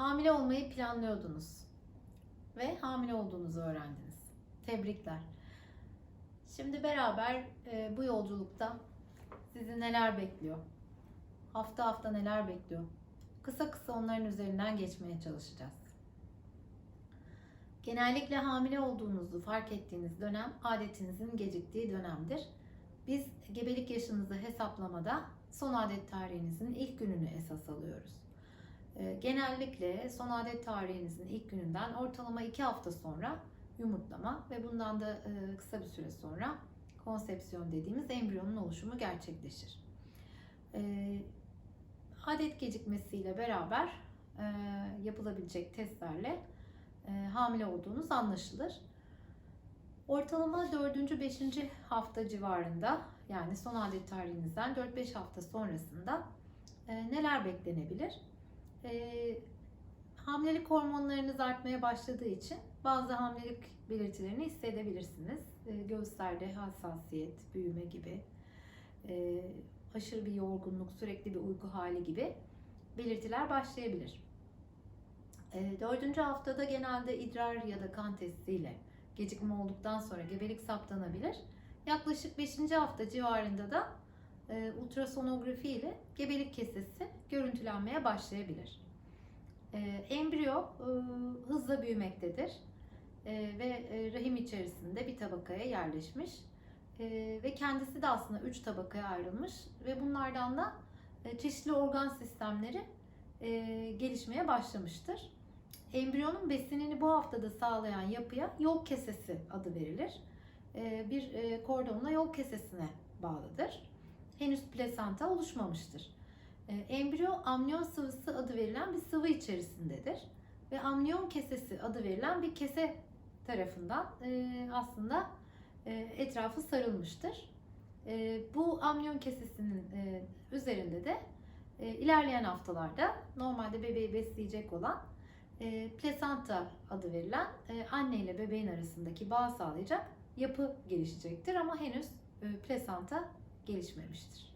Hamile olmayı planlıyordunuz ve hamile olduğunuzu öğrendiniz. Tebrikler. Şimdi beraber e, bu yolculukta sizi neler bekliyor? Hafta hafta neler bekliyor? Kısa kısa onların üzerinden geçmeye çalışacağız. Genellikle hamile olduğunuzu fark ettiğiniz dönem adetinizin geciktiği dönemdir. Biz gebelik yaşınızı hesaplamada son adet tarihinizin ilk gününü esas alıyoruz. Ee, Genellikle son adet tarihinizin ilk gününden ortalama 2 hafta sonra yumurtlama ve bundan da e, kısa bir süre sonra konsepsiyon dediğimiz embriyonun oluşumu gerçekleşir. Ee, Adet gecikmesiyle beraber e, yapılabilecek testlerle e, hamile olduğunuz anlaşılır. Ortalama 4. 5. hafta civarında yani son adet tarihinizden 4-5 hafta sonrasında neler beklenebilir? E, hamilelik hormonlarınız artmaya başladığı için bazı hamilelik belirtilerini hissedebilirsiniz. E, göğüslerde hassasiyet, büyüme gibi, e, aşırı bir yorgunluk, sürekli bir uyku hali gibi belirtiler başlayabilir. E, dördüncü haftada genelde idrar ya da kan testiyle gecikme olduktan sonra gebelik saptanabilir. Yaklaşık 5. hafta civarında da e, ultrasonografi ile gebelik kesesi görüntülenmeye başlayabilir. E, embriyo e, hızla büyümektedir E, ve e, rahim içerisinde bir tabakaya yerleşmiş E, ve kendisi de aslında 3 tabakaya ayrılmış ve bunlardan da e, çeşitli organ sistemleri e, gelişmeye başlamıştır. Embriyonun besinini bu haftada sağlayan yapıya yol kesesi adı verilir. E, bir e, kordonla yol kesesine bağlıdır. Henüz plasenta oluşmamıştır. E, Embriyo amniyon sıvısı adı verilen bir sıvı içerisindedir. Ve amniyon kesesi adı verilen bir kese tarafından e, aslında e, etrafı sarılmıştır. E, Bu amniyon kesesinin üzerinde de ilerleyen haftalarda normalde bebeği besleyecek olan plasenta adı verilen anne ile bebeğin arasındaki bağ sağlayacak yapı gelişecektir ama henüz plasenta gelişmemiştir.